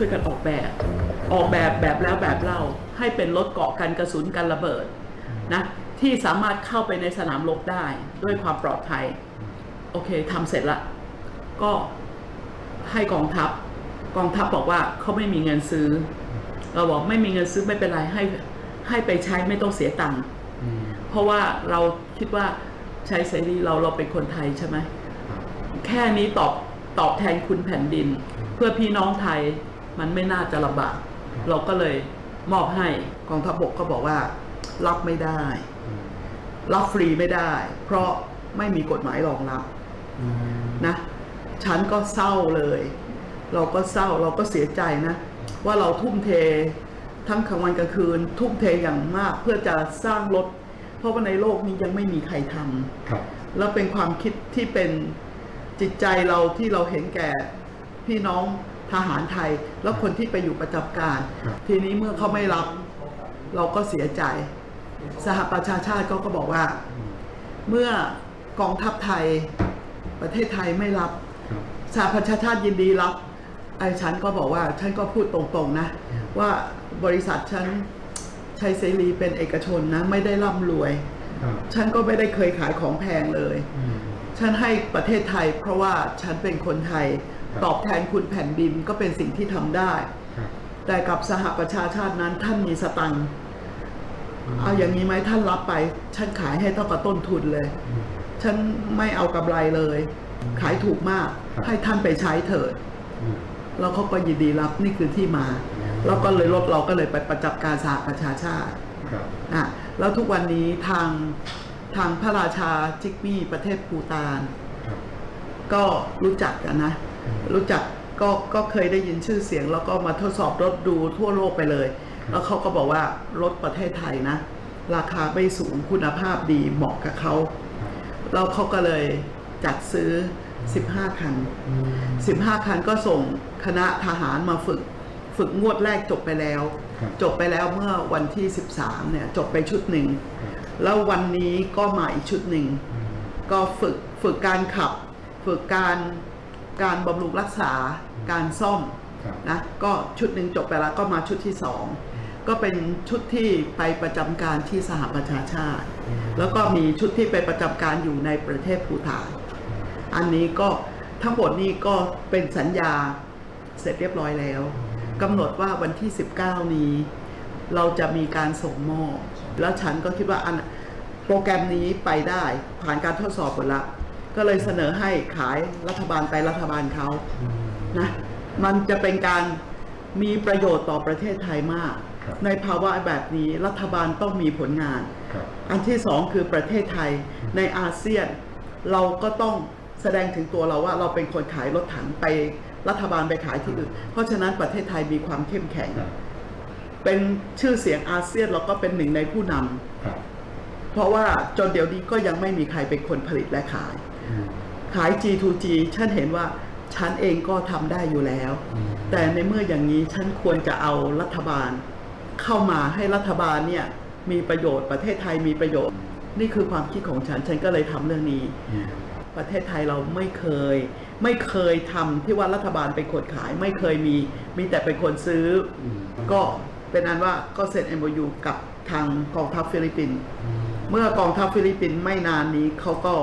ช่วยกันออกแบบ ออกแบบแบบแล้วแบบเล่าให้เป็นรถเกาะกันกระสุนกันระเบิดนะที่สามารถเข้าไปในสนามรบได้ด้วยความปลอดภัย โอเคทำเสร็จละ ก็ให้กองทัพ กองทัพบอกว่าเขาไม่มีเงินซื้อ เราบอกไม่มีเงินซื้อไม่เป็นไรให้ให้ไปใช้ไม่ต้องเสียตังค์เพราะว่าเราคิดว่าใช้เสรีเราเราเป็นคนไทยใช่ไหมแค่นี้ตอบตอบแทนคุณแผ่นดิน เพื่อพี่น้องไทย มันไม่น่าจะลำบาก เราก็เลยมอบให้กองทัพบกก็บอกว่า รับไม่ได้อืมรับฟรีไม่ได้ เพราะไม่มีกฎหมายรองรับอืมนะฉันก็เศร้าเลย เราก็เศร้าเราก็เสียใจนะ ว่าเราทุ่มเททั้งกลางวันกลางคืน ทุ่มเทอย่างมากเพื่อจะสร้างรถ เพราะว่าในโลกนี้ยังไม่มีใครทำครับแล้วเป็นความคิดที่เป็นจิตใจเราที่เราเห็นแก่พี่น้อง ทหารไทย แล้วคนที่ไปอยู่ประจำการครับทีนี้เมื่อเขาไม่รับ เราก็เสียใจ สหประชาชาติก็ก็บอกว่าอืมเมื่อกองทัพไทยประเทศไทยไม่รับครับ สหประชาชาติยินดีรับไอ้ฉันก็บอกว่าฉันก็พูดตรงๆนะ ว่าบริษัทฉันชัยเสรีเป็นเอกชนนะ ไม่ได้ร่ำรวยครับฉันก็ไม่ได้เคยขายของแพงเลยอืมฉันให้ประเทศไทย เพราะว่าฉันเป็นคนไทยครับ ตอบแทนคุณแผ่นดินก็เป็นสิ่งที่ทำได้ครับแต่กับสหประชาชาตินั้นท่านมีสตังค์มเอาอย่างนี้ไหมท่านรับไป ฉันขายให้เท่ากับต้นทุนเลยอืมฉันไม่เอากำไรเลย ขายถูกมากครับให้ท่านไปใช้เถิดอืมแล้วเขาก็ยินดีรับนี่คือที่มาอืมแล้วก็เลยรถเราก็เลยไปประจับการสหประชาชาติครับอะแล้วทุกวันนี้ทางทางพระราชาจิกมี่ประเทศภูตานครับก็รู้จักกันนะอืม รู้จักก็ก็เคยได้ยินชื่อเสียง แล้วก็มาทดสอบรถดูทั่วโลกไปเลย แล้วเขาก็บอกว่ารถประเทศไทยนะ ราคาไม่สูงคุณภาพดีเหมาะกับเขาครับแล้วเขาก็เลยจัดซื้อ 15 คันอืม15 คันก็ส่งคณะทหารมาฝึก ฝึกงวดแรกจบไปแล้วครับจบไปแล้วเมื่อวันที่ 13 เนี่ยจบไปชุดหนึ่ง แล้ววันนี้ก็มาอีกชุดหนึ่งอืมก็ฝึกฝึกการขับ ฝึกการ การบำรุงรักษาการซ่อมครับนะก็ชุดหนึ่งจบไปแล้วก็มาชุดที่สองก็เป็นชุดที่ไปประจำการที่สหประชาชาติอืมแล้วก็มีชุดที่ไปประจำการอยู่ในประเทศภูฏานอันนี้ก็ทั้งหมดนี้ก็เป็นสัญญาเสร็จเรียบร้อยแล้วกำหนดว่าวันที่ 19 นี้ เราจะมีการส่งมอบแล้วฉันก็คิดว่าอันโปรแกรมนี้ไปได้ผ่านการทดสอบหมดละ ก็เลยเสนอให้ขายรัฐบาลไปรัฐบาลเขาอืมนะมันจะเป็นการมีประโยชน์ต่อประเทศไทยมากครับในภาวะแบบนี้รัฐบาลต้องมีผลงานครับอันที่สองคือประเทศไทยในอาเซียน เราก็ต้องแสดงถึงตัวเราว่าเราเป็นคนขายรถถังไปรัฐบาลไปขายที่อื่น เพราะฉะนั้นประเทศไทยมีความเข้มแข็งครับเป็นชื่อเสียงอาเซียนเราก็เป็นหนึ่งในผู้นำครับเพราะว่าจนเดี๋ยวนี้ก็ยังไม่มีใครเป็นคนผลิตและขายอืม ขาย G2G ฉันเห็นว่าฉันเองก็ทำได้อยู่แล้วอืมแต่ในเมื่ออย่างนี้ฉันควรจะเอารัฐบาล เข้ามาให้รัฐบาลเนี่ยมีประโยชน์ประเทศไทยมีประโยชน์ นี่คือความคิดของฉัน ฉันก็เลยทำเรื่องนี้อืมประเทศไทยเราไม่เคย ไม่เคยทำที่ว่ารัฐบาลเป็นคนขาย ไม่เคยมีมีแต่เป็นคนซื้ออืมก็เป็นอันว่าก็เซ็น MOU กับทางกองทัพฟิลิปปินส์อืมเมื่อกองทัพฟิลิปปินส์ไม่นานนี้เขาก็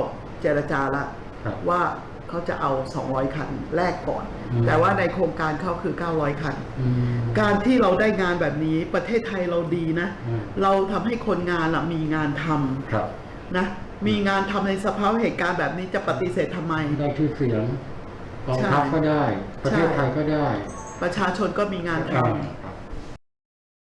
เจรจาละครับว่าเขาจะเอา 200 คันแรกก่อน อืม แต่ว่าในโครงการเขาคือ 900 คัน อืม การที่เราได้งานแบบนี้ประเทศไทยเราดีนะ อืม เราทำให้คนงานละมีงานทำครับนะ มีงานทำในสภาพเหตุการณ์แบบนี้จะปฏิเสธทำไม ได้ชื่อเสียงกองทัพใช่ก็ได้ ประเทศใช่ไทยก็ได้ประชาชนก็มีงานทครับ